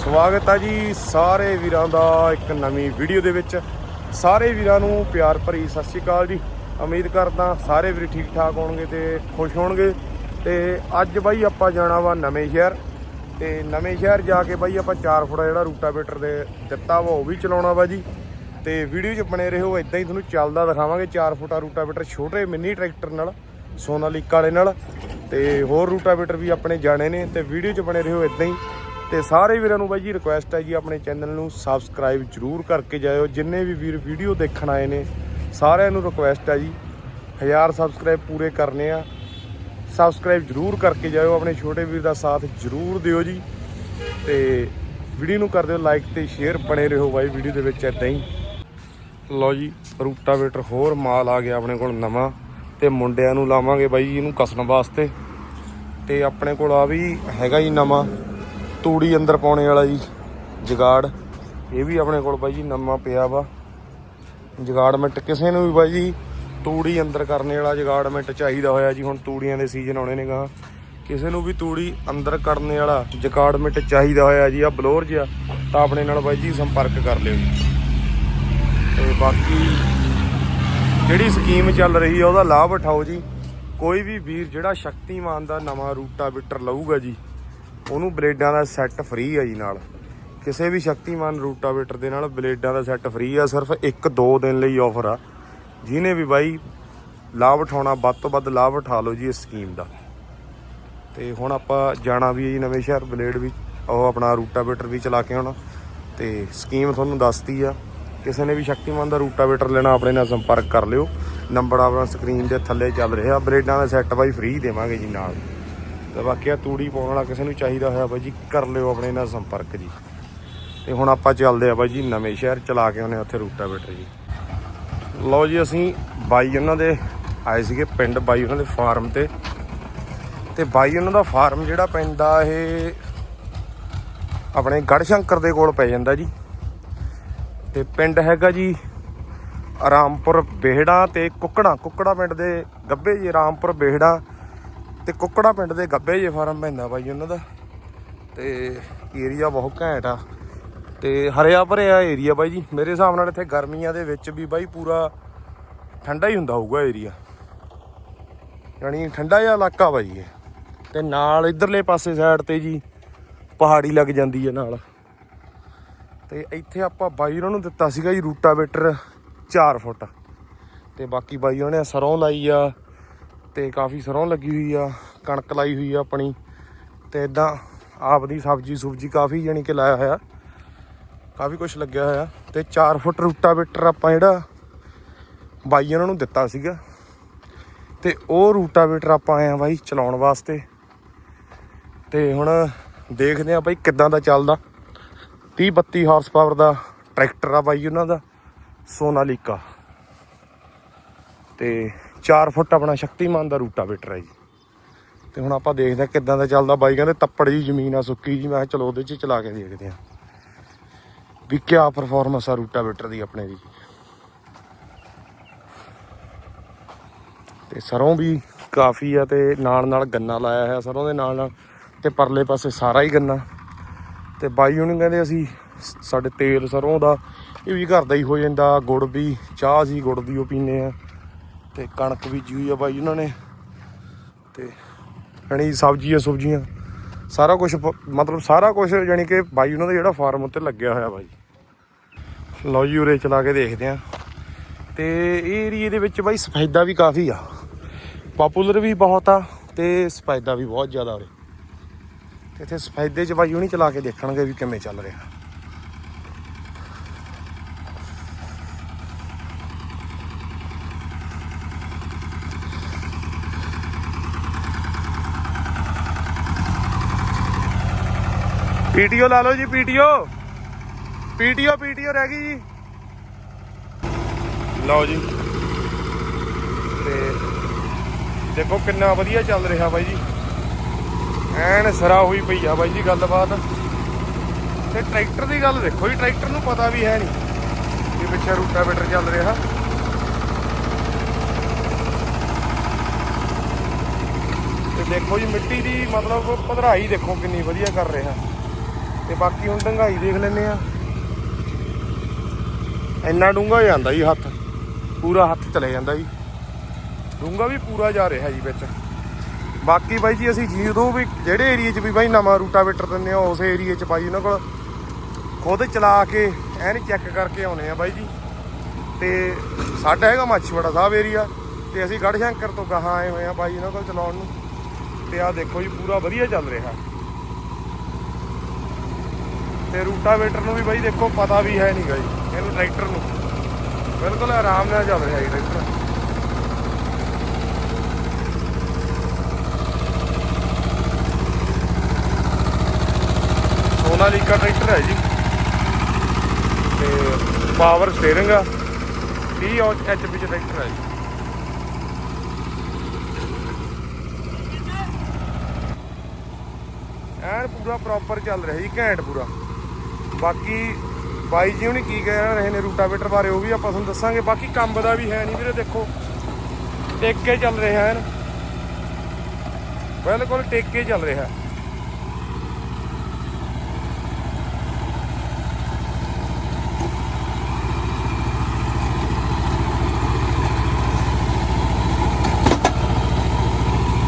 ਸਵਾਗਤ ਹੈ ਜੀ ਸਾਰੇ ਵੀਰਾਂ ਦਾ ਇੱਕ ਨਵੀਂ ਵੀਡੀਓ ਦੇ ਵਿੱਚ। ਸਾਰੇ ਵੀਰਾਂ ਨੂੰ ਪਿਆਰ ਭਰੀ ਸਤਿ ਸ਼੍ਰੀ ਅਕਾਲ ਜੀ। ਉਮੀਦ ਕਰਦਾ ਸਾਰੇ ਵੀਰ ਠੀਕ ਠਾਕ ਹੋਣਗੇ ਤੇ ਖੁਸ਼ ਹੋਣਗੇ। ਤੇ ਅੱਜ ਬਾਈ ਆਪਾਂ ਜਾਣਾ ਵਾ ਨਵੇਂ ਸ਼ਹਿਰ। ਤੇ ਨਵੇਂ ਸ਼ਹਿਰ ਜਾ ਕੇ ਬਾਈ ਆਪਾਂ 4 ਫੁੱਟ ਜਿਹੜਾ ਰੂਟਾਵੇਟਰ ਦੇ ਦਿੱਤਾ ਵਾ ਉਹ ਵੀ ਚਲਾਉਣਾ ਵਾ ਜੀ। ਤੇ ਵੀਡੀਓ 'ਚ ਬਣੇ ਰਹੋ ਇਦਾਂ ਹੀ ਤੁਹਾਨੂੰ ਚੱਲਦਾ ਦਿਖਾਵਾਂਗੇ 4 ਫੁੱਟਾ ਰੂਟਾਵੇਟਰ ਛੋਟੇ ਮਿੰਨੀ ਟਰੈਕਟਰ ਨਾਲ, ਸੋਨਾਲੀਕਾ ਵਾਲੇ ਨਾਲ। ਤੇ ਹੋਰ ਰੂਟਾਵੇਟਰ ਵੀ ਆਪਣੇ ਜਾਣੇ ਨੇ ਤੇ ਵੀਡੀਓ 'ਚ ਬਣੇ ਰਹੋ ਇਦਾਂ ਹੀ। ਤੇ ਸਾਰੇ ਵੀਰਾਂ ਨੂੰ ਬਾਈ ਜੀ ਰਿਕੁਐਸਟ ਹੈ ਜੀ ਆਪਣੇ ਚੈਨਲ ਨੂੰ ਸਬਸਕ੍ਰਾਈਬ ਜਰੂਰ ਕਰਕੇ ਜਾਇਓ। ਜਿੰਨੇ ਵੀ ਵੀਰ ਵੀਡੀਓ ਦੇਖਣ ਆਏ ਨੇ, ਸਾਰਿਆਂ ਨੂੰ ਰਿਕੁਐਸਟ ਹੈ ਜੀ। 1000 ਸਬਸਕ੍ਰਾਈਬ ਪੂਰੇ ਕਰਨੇ ਆ। ਸਬਸਕ੍ਰਾਈਬ ਜਰੂਰ ਕਰਕੇ ਜਾਇਓ, ਆਪਣੇ ਛੋਟੇ ਵੀਰ ਦਾ ਸਾਥ ਜਰੂਰ ਦਿਓ ਜੀ। ਤੇ ਵੀਡੀਓ ਨੂੰ ਕਰ ਦਿਓ ਲਾਈਕ ਤੇ ਸ਼ੇਅਰ ਬਣੇ ਰਹੋ ਬਾਈ ਵੀਡੀਓ ਦੇ ਵਿੱਚ ਇਦਾਂ ਹੀ। ਲਓ ਜੀ, ਰੂਟਾਵੇਟਰ ਹੋਰ ਮਾਲ ਆ ਗਿਆ ਆਪਣੇ ਕੋਲ ਨਵਾਂ ਤੇ ਮੁੰਡਿਆਂ ਨੂੰ ਲਾਵਾਂਗੇ ਬਾਈ ਇਹਨੂੰ ਕਸਣ ਵਾਸਤੇ। ਤੇ ਆਪਣੇ ਕੋਲ ਆ ਵੀ ਹੈਗਾ ਜੀ ਨਵਾਂ। ਤੂੜੀ ਅੰਦਰ ਪਾਉਣੇ ਵਾਲਾ ਜੀ, ਜਗਾੜ। ਇਹ ਵੀ ਆਪਣੇ ਕੋਲ ਬਾਈ ਜੀ ਨਵਾਂ ਪਿਆ ਵਾ। ਜਗਾੜਮੈਂਟ ਕਿਸੇ ਨੂੰ ਵੀ ਬਾਈ ਜੀ ਤੂੜੀ ਅੰਦਰ ਕਰਨੇ ਵਾਲਾ ਜਗਾੜਮੈਂਟ ਚਾਹੀਦਾ ਹੋਇਆ ਜੀ, ਹੁਣ ਤੂੜੀਆਂ ਦੇ ਸੀਜ਼ਨ ਆਉਣੇ ਨੇ ਗਾ ਕਿਸੇ ਨੂੰ ਵੀ ਤੂੜੀ ਅੰਦਰ ਕਰਨੇ ਵਾਲਾ ਜਗਾੜਮੈਂਟ ਚਾਹੀਦਾ ਹੋਇਆ ਜੀ ਆ ਬਲੋਰ ਜਿਹਾ, ਤਾਂ ਆਪਣੇ ਨਾਲ ਬਾਈ ਜੀ ਸੰਪਰਕ ਕਰ ਲਿਓ ਜੀ। ਤੇ ਬਾਕੀ ਜਿਹੜੀ ਸਕੀਮ ਚੱਲ ਰਹੀ ਹੈ ਉਹਦਾ ਲਾਭ ਉਠਾਓ ਜੀ। ਕੋਈ ਵੀ ਵੀਰ ਜਿਹੜਾ ਸ਼ਕਤੀਮਾਨ ਦਾ ਨਵਾਂ ਰੂਟਾ ਰੂਟਾਵੀਟਰ ਲਊਗਾ ਜੀ ਉਹਨੂੰ ਬਲੇਡਾਂ ਦਾ ਸੈੱਟ ਫ੍ਰੀ ਆ ਜੀ ਨਾਲ। ਕਿਸੇ ਵੀ ਸ਼ਕਤੀਮਾਨ ਰੂਟਾਵੇਟਰ ਦੇ ਨਾਲ ਬਲੇਡਾਂ ਦਾ ਸੈੱਟ ਫ੍ਰੀ ਆ, ਸਿਰਫ 1-2 ਦਿਨ ਲਈ ਆਫਰ ਆ। ਜਿਹਨੇ ਵੀ ਬਾਈ ਲਾਭ ਉਠਾਉਣਾ, ਵੱਧ ਤੋਂ ਵੱਧ ਲਾਭ ਉਠਾ ਲਓ ਜੀ ਇਸ ਸਕੀਮ ਦਾ। ਤੇ ਹੁਣ ਆਪਾਂ ਜਾਣਾ ਵੀ ਹੈ ਜੀ ਨਵੇਂ ਸ਼ਹਿਰ, ਬਲੇਡ ਵੀ, ਉਹ ਆਪਣਾ ਰੂਟਾਵੇਟਰ ਵੀ ਚਲਾ ਕੇ ਆਉਣਾ। ਤੇ ਸਕੀਮ ਤੁਹਾਨੂੰ ਦੱਸਤੀ ਆ, ਕਿਸੇ ਨੇ ਵੀ ਸ਼ਕਤੀਮਾਨ ਦਾ ਰੂਟਾਵੇਟਰ ਲੈਣਾ, ਆਪਣੇ ਨਾਲ ਸੰਪਰਕ ਕਰ ਲਿਓ। ਨੰਬਰ ਆਪਣਾ ਸਕਰੀਨ ਦੇ ਥੱਲੇ ਚੱਲ ਰਿਹਾ। ਬਲੇਡਾਂ ਦਾ ਸੈੱਟ ਬਾਈ ਫ੍ਰੀ ਦੇਵਾਂਗੇ ਜੀ ਨਾਲ। ਤੇ ਬਾਕੀ ਆ ਤੂੜੀ ਪਾਉਣ ਵਾਲਾ ਕਿਸੇ ਨੂੰ ਚਾਹੀਦਾ ਹੋਇਆ ਬਾਈ ਜੀ, ਕਰ ਲਿਓ ਆਪਣੇ ਨਾਲ ਸੰਪਰਕ ਜੀ। ਤੇ ਹੁਣ ਆਪਾਂ ਚੱਲਦੇ ਆ ਬਾਈ ਜੀ ਨਵੇਂ ਸ਼ਹਿਰ, ਚਲਾ ਕੇ ਉਹਨੇ ਉੱਥੇ ਰੂਟਾ ਰੂਟਾਵੇਟਰ ਜੀ। ਲਓ ਜੀ ਅਸੀਂ ਬਾਈ ਉਹਨਾਂ ਦੇ ਆਏ ਸੀਗੇ ਪਿੰਡ ਬਾਈ ਉਹਨਾਂ ਦੇ ਫਾਰਮ ਤੇ। ਤੇ ਬਾਈ ਉਹਨਾਂ ਦਾ ਫਾਰਮ ਜਿਹੜਾ ਪਿੰਡ ਆ, ਇਹ ਆਪਣੇ ਗੜਸ਼ੰਕਰ ਦੇ ਕੋਲ ਪੈ ਜਾਂਦਾ ਜੀ। ਤੇ ਪਿੰਡ ਹੈਗਾ ਜੀ ਰਾਮਪੁਰ ਬੇਹੜਾ ਤੇ ਕੁੱਕੜਾ ਕੁੱਕੜਾ ਪਿੰਡ ਦੇ ਗੱਬੇ ਜੀ, ਰਾਮਪੁਰ ਬੇਹੜਾ। ਤੇ ਕੁੱਕੜਾ ਪਿੰਡ ਦੇ ਗੱਬੇ ਜੇ ਫਾਰਮ ਪੈਂਦਾ ਬਾਈ ਉਹਨਾਂ ਦਾ। ਤੇ ਏਰੀਆ ਬਹੁਤ ਘੈਂਟ ਆ। ਤੇ ਹਰਿਆ ਭਰਿਆ ਏਰੀਆ ਬਾਈ ਜੀ। ਮੇਰੇ ਹਿਸਾਬ ਨਾਲ ਇੱਥੇ ਗਰਮੀਆਂ ਦੇ ਵਿੱਚ ਵੀ ਬਾਈ ਪੂਰਾ ਠੰਡਾ ਹੀ ਹੁੰਦਾ ਹੋਊਗਾ ਏਰੀਆ ਯਾਨੀ ਠੰਡਾ ਜਿਹਾ ਇਲਾਕਾ ਬਾਈ ਇਹ। ਤੇ ਨਾਲ ਇਧਰਲੇ ਪਾਸੇ ਸਾਈਡ ਤੇ ਜੀ ਪਹਾੜੀ ਲੱਗ ਜਾਂਦੀ ਹੈ ਨਾਲ। ਤੇ ਇੱਥੇ ਆਪਾਂ ਬਾਈ ਉਹਨਾਂ ਨੂੰ ਦਿੱਤਾ ਸੀਗਾ ਜੀ ਰੂਟਾਵੇਟਰ 4 ਫੁੱਟ। ਤੇ ਬਾਕੀ ਬਾਈ ਉਹਨੇ ਸਰੋਂ ਲਾਈ ਆ। ਤੇ ਕਾਫੀ ਸਰੋਂ ਲੱਗੀ ਹੋਈ ਆ, ਕਣਕ ਲਾਈ ਹੋਈ ਆ ਆਪਣੀ, ਤੇ ਇਦਾਂ ਆਪਦੀ ਸਬਜ਼ੀ ਸੁਬਜੀ ਕਾਫੀ ਯਾਨੀ ਕਿ ਲਾਇਆ ਹੋਇਆ, ਕਾਫੀ ਕੁਝ ਲੱਗਿਆ ਹੋਇਆ, ਤੇ 4 ਫੁੱਟ ਰੂਟਾਵੇਟਰ ਆਪਾਂ ਜਿਹੜਾ ਬਾਈ ਉਹਨਾਂ ਨੂੰ ਦਿੱਤਾ ਸੀਗਾ, ਤੇ ਉਹ ਰੂਟਾਵੇਟਰ ਆਪਾਂ ਆਏ ਆ ਬਾਈ ਚਲਾਉਣ ਵਾਸਤੇ, ਤੇ ਹੁਣ ਦੇਖਦੇ ਆ ਬਾਈ ਕਿੱਦਾਂ ਦਾ ਚੱਲਦਾ 30 32 ਹਾਰਸ ਪਾਵਰ ਦਾ ਟਰੈਕਟਰ ਆ ਬਾਈ ਉਹਨਾਂ ਦਾ, ਸੋਨਾਲੀਕਾ, ਤੇ 4 ਫੁੱਟ ਆਪਣਾ ਸ਼ਕਤੀਮਾਨ ਦਾ ਰੂਟਾਵੇਟਰ ਹੈ ਜੀ। ਤੇ ਹੁਣ ਆਪਾਂ ਦੇਖਦੇ ਆ ਕਿੱਦਾਂ ਦਾ ਚੱਲਦਾ। ਬਾਈ ਕਹਿੰਦੇ ਤੱਪੜ ਜੀ ਜ਼ਮੀਨ ਆ, ਸੁੱਕੀ ਜੀ ਮੈਂ ਕਿਹਾ ਚਲੋ ਉਹਦੇ 'ਚ ਚਲਾ ਕੇ ਦੇਖਦੇ ਆ ਵੀ ਕਿਆ ਪਰਫਾਰਮੈਂਸ ਆ ਰੂਟਾਵੇਟਰ ਦੀ ਆਪਣੇ ਦੀ। ਤੇ ਸਰੋਂ ਵੀ ਕਾਫੀ ਆ ਤੇ ਨਾਲ ਨਾਲ ਗੰਨਾ ਲਾਇਆ ਹੋਇਆ ਸਰੋਂ ਦੇ ਨਾਲ ਨਾਲ। ਤੇ ਪਰਲੇ ਪਾਸੇ ਸਾਰਾ ਹੀ ਗੰਨਾ। ਤੇ ਬਾਈ ਉਹਨੂੰ ਕਹਿੰਦੇ ਅਸੀਂ ਸਾਡੇ ਤੇਲ ਸਰੋਂ ਦਾ, ਇਹ ਵੀ ਘਰ ਦਾ ਹੀ ਹੋ ਜਾਂਦਾ। ਗੁੜ ਵੀ, ਚਾਹ ਸੀ ਗੁੜ ਦੀ ਉਹ ਪੀਨੇ ਆ ਤੇ ਕਣਕ ਬੀਜੀ ਹੋਈ ਆ ਬਾਈ ਉਹਨਾਂ ਨੇ ਤੇ ਯਾਨੀ ਸਬਜ਼ੀਆਂ ਸੁਬਜ਼ੀਆਂ, ਸਾਰਾ ਕੁਝ ਮਤਲਬ ਸਾਰਾ ਕੁਝ ਯਾਨੀ ਕਿ ਬਾਈ ਉਹਨਾਂ ਦਾ ਜਿਹੜਾ ਫਾਰਮ ਉੱਤੇ ਲੱਗਿਆ ਹੋਇਆ ਬਾਈ। ਲਓ ਜੀ ਉਰੇ ਚਲਾ ਕੇ ਦੇਖਦੇ ਆ। ਤੇ ਇਹ ਏਰੀਏ ਦੇ ਵਿੱਚ ਬਾਈ ਸਫੈਦਾ ਵੀ ਕਾਫੀ ਆ। ਪਪੂਲਰ ਵੀ ਬਹੁਤ ਆ ਤੇ ਸਫੈਦਾ ਵੀ ਬਹੁਤ ਜ਼ਿਆਦਾ ਉਰੇ। ਤੇ ਇੱਥੇ ਸਫੈਦੇ 'ਚ ਬਾਈ ਹੁਣੀ ਚਲਾ ਕੇ ਦੇਖਣਗੇ ਵੀ ਕਿਵੇਂ ਚੱਲ ਰਿਹਾ। ਪੀਟੀਓ ਲਾ ਲਓ ਜੀ, ਪੀਟੀਓ। ਪੀਟੀਓ ਪੀਟੀਓ ਰਹਿ ਗਈ ਜੀ। ਲਓ ਜੀ। ਤੇ ਦੇਖੋ ਕਿੰਨਾ ਵਧੀਆ ਚੱਲ ਰਿਹਾ ਬਾਈ ਜੀ। ਐਨ ਸਰਾ ਹੋਈ ਪਈ ਆ ਬਾਈ ਜੀ ਗੱਲਬਾਤ। ਤੇ ਟਰੈਕਟਰ ਦੀ ਗੱਲ ਦੇਖੋ ਜੀ, ਟਰੈਕਟਰ ਨੂੰ ਪਤਾ ਵੀ ਹੈ ਨਹੀਂ ਕਿ ਪਿੱਛੇ ਰੂਟਾਵੇਟਰ ਚੱਲ ਰਿਹਾ। ਤੇ ਦੇਖੋ ਜੀ, ਮਿੱਟੀ ਦੀ ਮਤਲਬ ਪਧਰਾਈ ਦੇਖੋ ਕਿੰਨੀ ਵਧੀਆ ਕਰ ਰਿਹਾ। ਤੇ ਬਾਕੀ ਹੁਣ ਡੰਗਾਈ ਦੇਖ ਲੈਨੇ ਆ ਇੰਨਾ ਡੂੰਗਾ ਜਾਂਦਾ ਜੀ ਹੱਥ। ਪੂਰਾ ਹੱਥ ਚਲੇ ਜਾਂਦਾ ਜੀ। ਡੂੰਗਾ ਵੀ ਪੂਰਾ ਜਾ ਰਿਹਾ ਜੀ ਵਿੱਚ। ਬਾਕੀ ਬਾਈ ਜੀ ਅਸੀਂ ਜਦੋਂ ਵੀ ਜਿਹੜੇ ਏਰੀਆ 'ਚ ਵੀ ਬਾਈ ਨਵਾਂ ਰੂਟਾਵੇਟਰ ਦਿੰਦੇ ਆ ਉਸ ਏਰੀਆ 'ਚ ਬਾਈ ਉਹਨਾਂ ਕੋਲ ਖੁਦ ਚਲਾ ਕੇ ਐਨ ਚੈੱਕ ਕਰਕੇ ਆਉਨੇ ਆ ਬਾਈ ਜੀ। ਤੇ ਸਾਡਾ ਹੈਗਾ ਮਾਛੀਵਾੜਾ ਸਾਹਿਬ ਏਰੀਆ ਤੇ ਅਸੀਂ ਗੜ੍ਹ ਸ਼ੰਕਰ ਤੋਂ ਗਾਹਾਂ ਆਏ ਹੋਏ ਆ ਬਾਈ ਇਹਨਾਂ ਕੋਲ ਚਲਾਉਣ ਨੂੰ। ਤੇ ਆਹ ਦੇਖੋ ਜੀ, ਪੂਰਾ ਵਧੀਆ ਚੱਲ ਰਿਹਾ। ਤੇ ਰੂਟਾਵੇਟਰ ਨੂੰ ਵੀ ਬਾਈ ਦੇਖੋ ਪਤਾ ਵੀ ਹੈ ਨਹੀਂਗਾ ਜੀ ਇਹਨੂੰ ਟਰੈਕਟਰ ਨੂੰ। ਬਿਲਕੁਲ ਆਰਾਮ ਨਾਲ ਚੱਲ ਰਿਹਾ ਜੀ ਟਰੈਕਟਰ। ਸੋਨਾਲੀਕਾ ਟਰੈਕਟਰ ਹੈ ਜੀ। ਤੇ ਪਾਵਰ ਸਟੀਅਰਿੰਗ ਆ। 30 ਐਚਪੀ ਚ ਟਰੈਕਟਰ ਹੈ ਜੀ। ਐਨ ਪੂਰਾ ਪ੍ਰੋਪਰ ਚੱਲ ਰਿਹਾ ਜੀ, ਘੈਂਟ ਪੂਰਾ। ਬਾਕੀ ਬਾਈ ਜੀ ਉਹਨੇ ਕੀ ਕਹਿ ਰਹੇ ਨੇ ਰੂਟਾਵੇਟਰ ਬਾਰੇ ਉਹ ਵੀ ਆਪਾਂ ਤੁਹਾਨੂੰ ਦੱਸਾਂਗੇ। ਬਾਕੀ ਕੰਮ ਦਾ ਵੀ ਹੈ ਨਹੀਂ ਵੀਰੇ, ਦੇਖੋ। ਟੇਕੇ ਚੱਲ ਰਿਹਾ ਹੈ ਬਿਲਕੁਲ ਟੇਕੇ ਚੱਲ ਰਿਹਾ।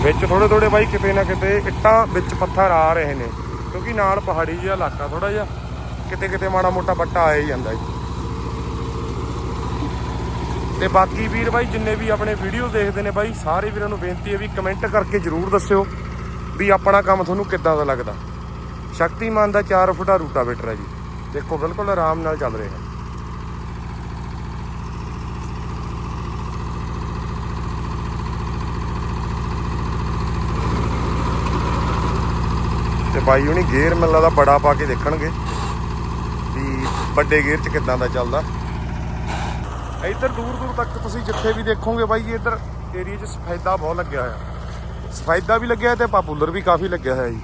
ਵਿੱਚ ਥੋੜੇ ਥੋੜੇ ਬਾਈ ਕਿਤੇ ਨਾ ਕਿਤੇ ਇੱਟਾਂ ਵਿੱਚ ਪੱਥਰ ਆ ਰਹੇ ਨੇ, ਕਿਉਂਕਿ ਨਾਲ ਪਹਾੜੀ ਜਿਹਾ ਇਲਾਕਾ ਥੋੜਾ ਜਿਹਾ। ਕਿਤੇ ਕਿਤੇ ਮਾੜਾ ਮੋਟਾ ਬੱਟਾ ਆ ਹੀ ਜਾਂਦਾ ਜੀ। ਤੇ ਬਾਕੀ ਵੀਰ ਬਾਈ, ਜਿੰਨੇ ਵੀ ਆਪਣੇ ਵੀਡੀਓ ਦੇਖਦੇ ਨੇ ਬਾਈ, ਸਾਰੇ ਵੀਰਾਂ ਨੂੰ ਬੇਨਤੀ ਹੈ ਵੀ ਕਮੈਂਟ ਕਰਕੇ ਜਰੂਰ ਦੱਸਿਓ ਵੀ ਆਪਣਾ ਕੰਮ ਤੁਹਾਨੂੰ ਕਿੱਦਾਂ ਦਾ ਲੱਗਦਾ। ਸ਼ਕਤੀਮਾਨ ਦਾ 4 ਫੁੱਟਾ ਰੂਟਾਵੇਟਰ ਹੈ ਜੀ। ਦੇਖੋ, ਬਿਲਕੁਲ ਆਰਾਮ ਨਾਲ ਚੱਲ ਰਿਹਾ ਹੈ। ਤੇ ਬਾਈ ਹੁਣੀ ਗੇਅਰ ਮੈਨੂੰ ਲੱਗਦਾ ਬੜਾ ਪਾ ਕੇ ਦੇਖਣਗੇ। ਵੱਡੇ ਗੇਅਰ 'ਚ ਕਿੱਦਾਂ ਦਾ ਚੱਲਦਾ? ਇੱਧਰ ਦੂਰ ਦੂਰ ਤੱਕ ਤੁਸੀਂ ਜਿੱਥੇ ਵੀ ਦੇਖੋਗੇ ਬਾਈ ਜੀ ਇੱਧਰ ਏਰੀਆ 'ਚ ਸਫੈਦਾ ਬਹੁਤ ਲੱਗਿਆ ਹੋਇਆ। ਸਫੈਦਾ ਵੀ ਲੱਗਿਆ ਤੇ ਪਾਪੂਲਰ ਵੀ ਕਾਫੀ ਲੱਗਿਆ ਹੋਇਆ ਜੀ।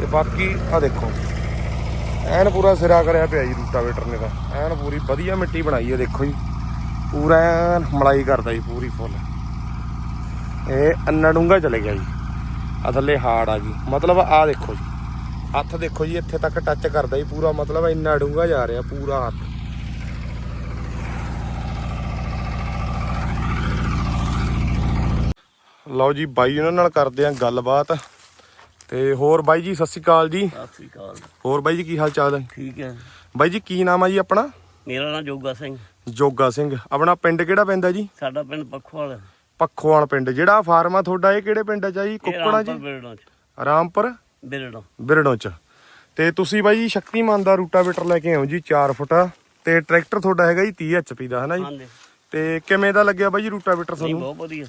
ਤੇ ਬਾਕੀ ਆ ਦੇਖੋ, ਐਨ ਪੂਰਾ ਸਿਰਾ ਕਰਿਆ ਪਿਆ ਜੀ ਰੂਟਾਵੇਟਰ ਨੇ ਤਾਂ। ਐਨ ਪੂਰੀ ਵਧੀਆ ਮਿੱਟੀ ਬਣਾਈ ਹੈ, ਦੇਖੋ ਜੀ। ਪੂਰਾ ਐਨ ਮਲਾਈ ਕਰਦਾ ਜੀ, ਪੂਰੀ ਫੁੱਲ। ਇਹ ਅੰਨਾ ਡੂੰਗਾ ਚਲੇ ਗਿਆ ਜੀ। ਆ ਥੱਲੇ ਹਾੜ ਆ ਗਈ। ਮਤਲਬ ਆ ਦੇਖੋ ਜੀ। ਹੱਥ ਦੇਖੋ ਜੀ ਇੱਥੇ ਤੱਕ ਟੱਚ ਕਰਦਾ ਜੀ ਪੂਰਾ ਮਤਲਬ ਇੰਨਾ ਡੂੰਗਾ ਜਾ ਰਿਹਾ ਪੂਰਾ ਹੱਥ। ਲਓ ਜੀ ਬਾਈ ਉਹਨਾਂ ਨਾਲ ਕਰਦੇ ਆਂ ਗੱਲਬਾਤ। ਤੇ ਹੋਰ ਬਾਈ ਜੀ ਸਤਿ ਸ਼੍ਰੀ ਅਕਾਲ ਜੀ। ਸਤਿ ਸ੍ਰੀ ਅਕਾਲ। ਹੋਰ ਬਾਈ ਜੀ ਕੀ ਹਾਲ ਚਾਲ ਹੈ? ਠੀਕ ਹੈ। ਬਾਈ ਜੀ ਕੀ ਨਾਮ ਆ ਜੀ ਆਪਣਾ? ਮੇਰਾ ਨਾਮ ਜੋਗਾ ਸਿੰਘ। ਜੋਗਾ ਸਿੰਘ। ਆਪਣਾ ਪਿੰਡ ਕਿਹੜਾ ਪੈਂਦਾ ਜੀ? ਸਾਡਾ ਪਿੰਡ ਪੱਖੋਵਾਲ ਪੱਖੋਵਾਲ ਪਿੰਡ। ਜਿਹੜਾ ਫਾਰਮ ਆ ਤੁਹਾਡਾ ਇਹ ਕਿਹੜੇ ਪਿੰਡ ਚ ਆ ਜੀ? ਕੁੱਕਣਾ ਜੀ? ਬਿਰੜੋਂ ਚ। ਰਾਮਪੁਰ? ਬਿਰੜੋਂ ਬਿਰੜੋਂ ਚ। ਤੇ ਤੁਸੀਂ ਬਾਈ ਜੀ ਸ਼ਕਤੀਮਾਨ ਦਾ ਰੂਟਾਵੇਟਰ ਲੈ ਕੇ ਆਓ ਜੀ 4 ਫੁੱਟ। ਤੇ ਟਰੈਕਟਰ ਤੁਹਾਡਾ ਹੈਗਾ ਜੀ 30 ਐਚਪੀ ਦਾ ਹੈ ਨਾ ਜੀ? ਹਾਂਜੀ। ਤੇ ਕਿਵੇਂ ਦਾ ਲੱਗਿਆ ਬਾਈ ਜੀ ਰੂਟਾਵੇਟਰ ਨਹੀਂ ਤੁਹਾਨੂੰ? ਬਹੁਤ ਵਧੀਆ।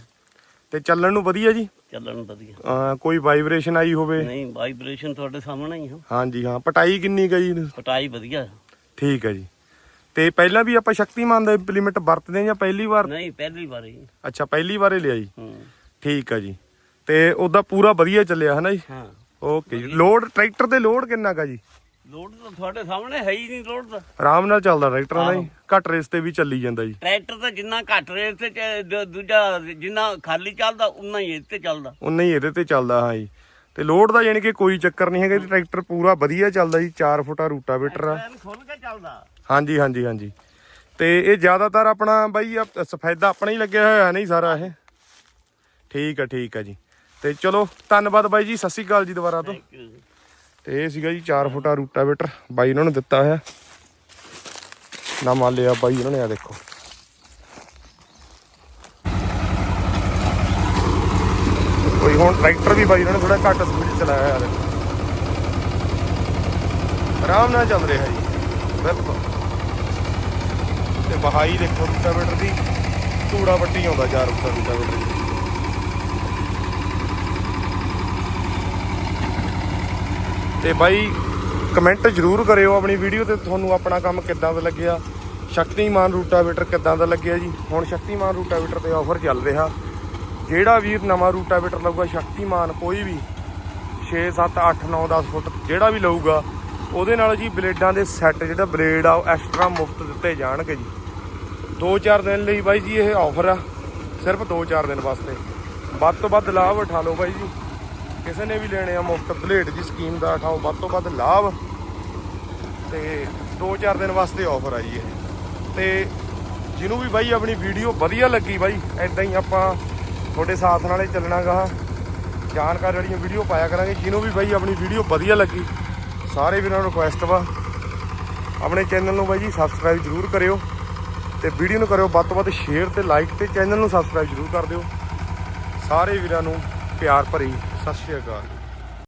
ਤੇ ਚੱਲਣ ਨੂੰ ਵਧੀਆ ਜੀ? ਚੱਲਣ ਨੂੰ ਵਧੀਆ। ਅਹ ਕੋਈ ਵਾਈਬ੍ਰੇਸ਼ਨ ਆਈ ਹੋਵੇ? ਨਹੀਂ ਵਾਈਬ੍ਰੇਸ਼ਨ ਤੁਹਾਡੇ ਸਾਹਮਣੇ ਹੀ ਆ। ਹਾਂਜੀ ਹਾਂ। ਪਟਾਈ ਕਿੰਨੀ ਗਈ ਪਟਾਈ ਵਧੀਆ। ਠੀਕ ਹੈ ਜੀ। ਤੇ ਪਹਿਲਾਂ ਵੀ ਆਪਾਂ ਸ਼ਕਤੀਮਾਨ ਦਾ ਇੰਪਲੀਮੈਂਟ ਵਰਤਦੇ ਹਾਂ ਜਾਂ ਪਹਿਲੀ ਵਾਰ? ਨਹੀਂ ਪਹਿਲੀ ਵਾਰੀ ਅੱਛਾ ਪਹਿਲੀ ਵਾਰੇ ਲਿਆ ਜੀ। ਹੂੰ। ਠੀਕ ਹੈ ਜੀ। ਤੇ ਉਹਦਾ ਪੂਰਾ ਵਧੀਆ ਚੱਲਿਆ ਹੈ ਨਾ ਜੀ? ਹਾਂ। ਓਕੇ ਜੀ। ਲੋਡ ਟਰੈਕਟਰ ਤੇ ਲੋਡ ਕਿੰਨਾ ਕਾ ਜੀ? ਲੋਡ ਤਾਂ ਤੁਹਾਡੇ ਸਾਹਮਣੇ ਹੈ ਹੀ ਨਹੀਂ ਲੋਡ ਦਾ ਆਰਾਮ ਨਾਲ ਚੱਲਦਾ ਟਰੈਕਟਰ ਨਾ ਜੀ। ਘੱਟ ਰੇਸ ਤੇ ਵੀ ਚੱਲੀ ਜਾਂਦਾ ਜੀ। ਟਰੈਕਟਰ ਤਾਂ ਜਿੰਨਾ ਘੱਟ ਰੇਟ ਤੇ ਚ- ਦੂ- ਦੂਜਾ ਜਿੰਨਾ ਖਾਲੀ ਚੱਲਦਾ ਉਨਾ ਹੀ ਇਹ ਤੇ ਚੱਲਦਾ। ਉਨਾ ਹੀ ਇਹਦੇ ਤੇ ਚੱਲਦਾ ਹਾਂ ਜੀ। ਤੇ ਲੋਡ ਦਾ ਯਾਨੀ ਕਿ ਕੋਈ ਚੱਕਰ ਨਹੀਂ ਹੈਗਾ ਜੀ। ਟਰੈਕਟਰ ਪੂਰਾ ਵਧੀਆ ਚੱਲਦਾ ਜੀ। 4 ਫੁੱਟਾ ਰੂਟਾਵੇਟਰ ਆ। ਐਨ ਖੁੱਲ ਕੇ ਚੱਲਦਾ। ਹਾਂਜੀ ਹਾਂਜੀ ਹਾਂਜੀ। ਤੇ ਇਹ ਜ਼ਿਆਦਾਤਰ ਆਪਣਾ ਬਾਈ ਆਹ ਸਫੈਦਾ ਆਪਣਾ ਹੀ ਲੱਗਿਆ ਹੋਇਆ ਨਹੀਂ ਸਾਰਾ ਇਹ? ਠੀਕ ਆ ਠੀਕ ਆ ਜੀ। ਤੇ ਚਲੋ ਧੰਨਵਾਦ ਬਾਈ ਜੀ ਸਤਿ ਸ਼੍ਰੀ ਅਕਾਲ ਜੀ ਦੁਬਾਰਾ ਤੋਂ। ਤੇ ਇਹ ਸੀਗਾ ਜੀ 4 ਫੁੱਟਾ ਰੂਟਾਵੇਟਰ ਬਾਈ ਉਹਨਾਂ ਨੂੰ ਦਿੱਤਾ ਹੋਇਆ। ਨਾਮ ਲਿਆ ਬਾਈ ਉਹਨਾਂ ਨੇ ਆ ਦੇਖੋ। ਕੋਈ ਹੁਣ ਟਰੈਕਟਰ ਵੀ ਬਾਈ ਉਹਨਾਂ ਨੇ ਥੋੜਾ ਘੱਟ ਸਪੀਡ ਚਲਾਇਆ ਯਾਰ ਆਰਾਮ ਨਾਲ ਚੱਲ ਰਿਹਾ ਜੀ ਬਿਲਕੁਲ। ਤੇ ਬਹਾਈ ਦੇਖੋ ਰੂਟਾਵੇਟਰ ਦੀ ਧੂੜਾ ਪੱਟੀ ਆਉਂਦਾ 4 ਫੁੱਟਾ ਰੂਟਾਵੇਟਰ ਦੀ। ਤੇ ਬਾਈ ਕਮੈਂਟ ਜਰੂਰ ਕਰਿਓ ਆਪਣੀ ਵੀਡੀਓ ਤੇ ਤੁਹਾਨੂੰ ਆਪਣਾ ਕੰਮ ਕਿੱਦਾਂ ਦਾ ਲੱਗਿਆ। ਸ਼ਕਤੀਮਾਨ ਰੂਟਾਵੇਟਰ ਕਿੱਦਾਂ ਦਾ ਲੱਗਿਆ ਜੀ? ਹੁਣ ਸ਼ਕਤੀਮਾਨ ਰੂਟਾਵੇਟਰ ਤੇ ਆਫਰ ਚੱਲ ਰਿਹਾ। ਜਿਹੜਾ ਵੀਰ ਨਵਾਂ ਰੂਟਾਵੇਟਰ ਲਊਗਾ, ਸ਼ਕਤੀਮਾਨ ਕੋਈ ਵੀ 6 7 8 9 10 ਫੁੱਟ ਜਿਹੜਾ ਵੀ ਲਊਗਾ, ਉਹਦੇ ਨਾਲ ਜੀ ਬਲੇਡਾਂ ਦੇ ਸੈੱਟ ਜਿਹੜਾ ਬਲੇਡ ਆ, ਉਹ ਐਕਸਟਰਾ ਮੁਫਤ ਦਿੱਤੇ ਜਾਣਗੇ ਜੀ। 2-4 ਦਿਨ ਲਈ ਬਾਈ ਜੀ ਇਹ ਆਫਰ ਆ, ਸਿਰਫ 2-4 ਦਿਨ ਵਾਸਤੇ। ਵੱਧ ਤੋਂ ਵੱਧ ਲਾਭ ਉਠਾ ਲਓ ਬਾਈ ਜੀ। ਕਿਸੇ ਨੇ ਵੀ ਲੈਣੇ ਆ ਮੁਫਤ ਬਲੇਡ ਦੀ ਸਕੀਮ ਦਾ ਉਠਾਓ ਵੱਧ ਤੋਂ ਵੱਧ ਲਾਭ। ਤੇ 2-4 ਦਿਨ ਵਾਸਤੇ ਆਫਰ ਆਈ ਹੈ ਇਹ। ਤੇ ਜਿਹਨੂੰ ਵੀ ਬਾਈ ਆਪਣੀ ਵੀਡੀਓ ਵਧੀਆ ਲੱਗੀ ਬਾਈ ਐਦਾਂ ਹੀ ਆਪਾਂ ਤੁਹਾਡੇ ਸਾਥ ਨਾਲੇ ਚੱਲਣਾਗਾ। ਜਾਣਕਾਰੀ ਵਾਲੀਆਂ ਵੀਡੀਓ ਪਾਇਆ ਕਰਾਂਗੇ। ਜਿਹਨੂੰ ਵੀ ਬਾਈ ਆਪਣੀ ਵੀਡੀਓ ਵਧੀਆ ਲੱਗੀ, ਸਾਰੇ ਵੀਰਾਂ ਨੂੰ ਰਿਕੁਐਸਟ ਵਾ। ਆਪਣੇ ਚੈਨਲ ਨੂੰ ਬਾਈ ਜੀ ਸਬਸਕ੍ਰਾਈਬ ਜ਼ਰੂਰ ਕਰਿਓ। ਤੇ ਵੀਡੀਓ ਨੂੰ ਕਰਿਓ ਵੱਧ ਤੋਂ ਵੱਧ ਸ਼ੇਅਰ ਤੇ ਲਾਈਕ ਤੇ ਚੈਨਲ ਨੂੰ ਸਬਸਕ੍ਰਾਈਬ ਜ਼ਰੂਰ ਕਰ ਦਿਓ। ਸਾਰੇ ਵੀਰਾਂ ਨੂੰ ਪਿਆਰ ਭਰੀ ਸਤਿ ਸ਼੍ਰੀ ਅਕਾਲ